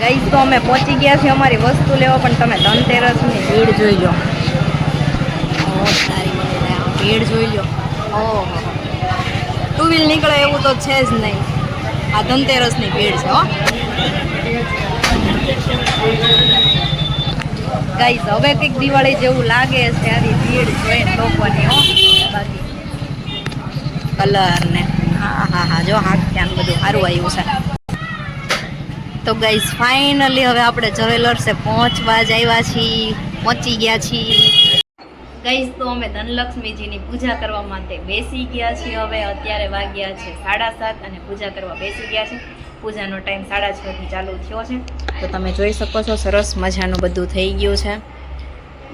ગઈસ તો અમે પહોંચી ગયા છીએ અમારી વસ્તુ લેવા પણ તમે ધનતેરસની ભીડ જોઈ લો. આ ભીડ જોઈ લો. ઓહો. ટુ વ્હીલ નીકળે એવું તો છે જ નહીં. આ ધનતેરસની ભીડ છે હો. ગાઈસ હવે કંઈક દિવાળી જેવું લાગે છે આવી ભીડ જોઈને લોકોની હો. બાકી. કલર ને. હા હા હા જો હા ત્યાં બધું સારું આવ્યું છે. તો ગાઈઝ ફાઇનલી હવે આપણે જવેલર્સે પહોંચવા જ આવ્યા છીએ. પહોંચી ગયા છીએ. ગાઈઝ તો અમે ધનલક્ષ્મીજીની પૂજા કરવા માટે બેસી ગયા છીએ હવે. અત્યારે વાગ્યા છે સાડા સાત અને પૂજા કરવા બેસી ગયા છે. પૂજાનો ટાઈમ સાડા છથી ચાલુ થયો છે. તો તમે જોઈ શકો છો, સરસ મજાનું બધું થઈ ગયું છે.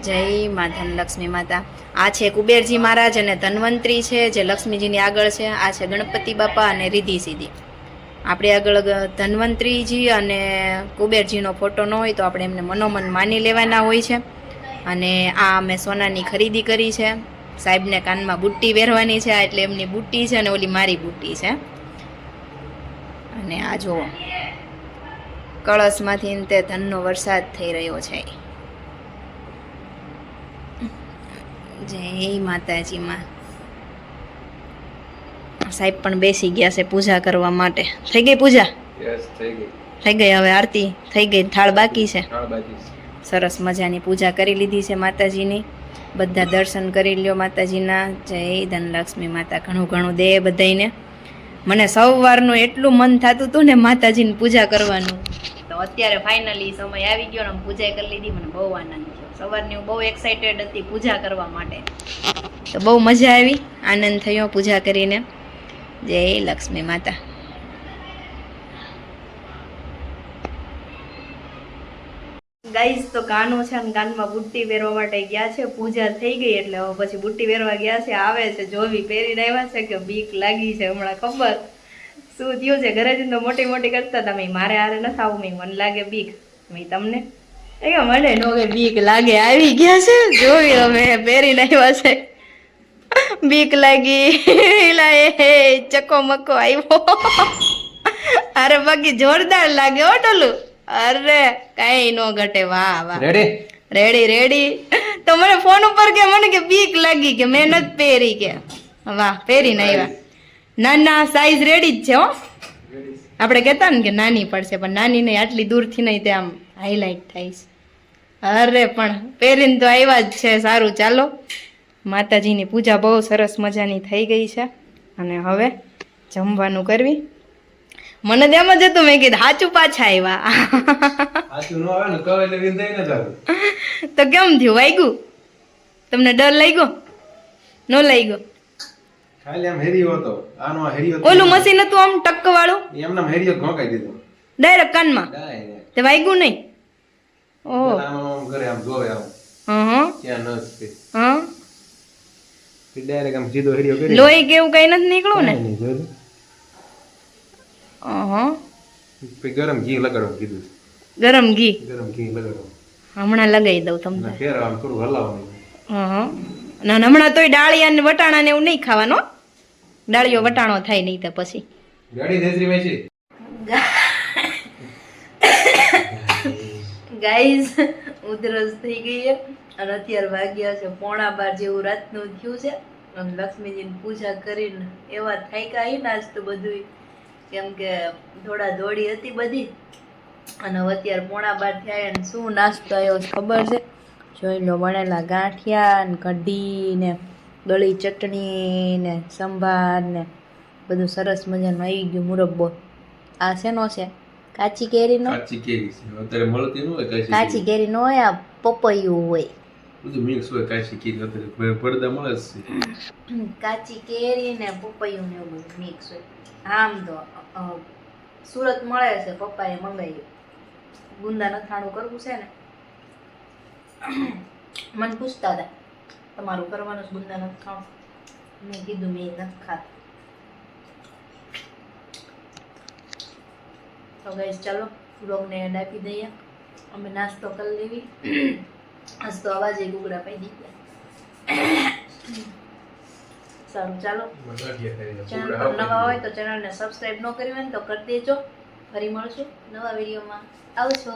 જય મા ધનલક્ષ્મી માતા. આ છે કુબેરજી મહારાજ અને ધન્વંતરી છે, જે લક્ષ્મીજીની આગળ છે. આ છે ગણપતિ બાપા અને રિધિ સીધી આપણે આગળ ધન્વંતરીજી અને કુબેરજીનો ફોટો ન હોય તો આપણે એમને મનોમન માની લેવાના હોય છે. અને આ અમે સોનાની ખરીદી કરી છે. સાહેબને કાનમાં બુટ્ટી પહેરવાની છે. એટલે એમની બુટ્ટી છે અને ઓલી મારી બુટ્ટી છે. અને આ જુઓ. કળશમાંથી તે ધનનો વરસાદ થઈ રહ્યો છે. જય માતાજીમાં. સાહેબ પણ બેસી ગયા છે પૂજા કરવા માટે. થઈ ગઈ પૂજા? થઈ ગઈ. હવે આરતી? થઈ ગઈ. થાળ બાકી છે? સરસ મજાની પૂજા કરી લીધી છે માતાજીની. બધા દર્શન કરી લ્યો માતાજીના. જય ધનલક્ષ્મી માતા. ઘણું ઘણું દે બધાને મને સવારનું એટલું મન થતું હતું ને માતાજીની પૂજા કરવાનું. તો અત્યારે ફાઇનલી સમય આવી ગયો ને પૂજા કરી લીધી. મને બહુ આનંદ થયો. સવારની હું બહુ એક્સાઇટેડ હતી પૂજા કરવા માટે. તો બહુ મજા આવી. આનંદ થયો પૂજા કરીને. જય લક્ષ્મી માતા. ગાઈઝ તો કાનો છે ને કાનમાં બુટ્ટી પહેરવા માટે ગયા છે. પૂજા થઈ ગઈ એટલે હવે પછી બુટ્ટી પહેરવા ગયા છે. આવે છે, જોવી પહેરીને આવ્યા છે કે બીક લાગી છે હમણાં ખબર. શું થયું છે? ઘરે જઈને મોટી મોટી કરતા હતા. મારે હારે ન થવું મેં મને લાગે બીક. મેં તમને? એ મને નો બીક લાગે. આવી ગયા છે. જોવી હવે, પહેરીને આવ્યા છે. બીક લાગી. એ હે ચકો મકો આવ્યો. અરે બાકી જોરદાર લાગે હો ટોલું. અરે કઈ નો ઘટે વાહ વાહ. રેડી રેડી રેડી તો મને ફોન ઉપર કે મને કે બીક લાગી કે મેં નથી પહેરી કે. વાહ પહેરીને આવ્યા. ના ના સાઈઝ રેડી જ છે હો. આપણે કહેતા ને કે નાની પડશે પણ નાની નહીં આટલી દૂરથી નહીં તે આમ હાઇલાઇટ થાય છે. અરે પણ પહેરીને તો આવ્યા જ છે સારું ચાલો. માતાજીની પૂજા બહુ સરસ મજાની થઈ ગઈ છે. અને હવે જમવાનું કરવી. મને તેમ જ હતું મેં કીધું સાચું પાછા આવ્યા તો કેમ થયું? વાગ્યું તમને ડર લાગ્યો? નો લાગ્યો? ખાલી આમ હતો. આનો હતો. ઓલું મશીન હતું આમ ટક્ક વાળું એમને આમ હેરિયો ઘોંકાઈ દીધો. ડાયરેક્ટ કાનમાં? તે વાગ્યું નહીં? ઓહ. આમ કરે આમ જોવે આમ. હં હં. ક્યાં નસ છે. હં. ડાયરેક્ટ આમ સીધો હેરિયો કરી. લોહી કે એવું કઈ નથી નીકળ્યું ને? કાંઈ જોયું? હં ગરમ ઘી લગાડો કીધું. ગરમ ઘી? ગરમ ઘી લગાડો. હમણાં લગાવી દઉં તમને. ફેર આમ થોડું હલાવવાનું. હં ના હમણાં તોય ડાળિયા ને વટાણા ને એવું નહીં ખાવાનો. ડાળિયો વટાણો થાય નહીં તો પછી. ગાડી જયશ્રી મેચી ગાઈઝ ઉધરસ થઈ ગઈ છે. અને અત્યારે વાગ્યા છે પોણા બાર જેવું રાતનું થયું છે. અને લક્ષ્મીજીની પૂજા કરીને એવા થાય અહીં નાચ તો બધું કેમ કે થોડા દોડી હતી બધી. અને અત્યારે પોણા બાર થયા અને શું નાસ્તો આવ્યો ખબર છે? જોઈ લો વણેલા ગાંઠિયા ને કઢી ને દળી ચટણી ને સંભાર ને બધું સરસ મજાનું આવી ગયું મુરબ્બો. આ શેનો છે? કાચી કેરીનો કાચી કેરી છે. અત્યારે મળતી ન હોય કાચી કાચી કેરી નો હોય આ પપૈયું હોય. બધું મિક્સ હોય કાચી કેરી અત્યારે પડદા મળે જ છે. કાચી કેરી ને પપૈયું ને એવું બધું મિક્સ હોય. આમ તો સુરત મળે છે પપ્પાએ મંગાવ્યું. ગુંદા નથાણું કરવું છે ને. મને પૂછતા હતા તમારું કરવાનું ગુંદા નથાણું. મેં કીધું મેં નથી ખાતું તો ગઈશ ચાલો બ્લોગને એડ આપી દઈએ. અમે નાસ્તો કરી લેવી. આજ તો અવાજે ગુગડા પાઈ દીધા. સારું ચાલો. ચેનલ પર નવા હોય તો ચેનલને સબસ્ક્રાઈબ ન કરી હોય ને તો કરી દેજો. ફરી મળશું નવા વિડીયોમાં આવશો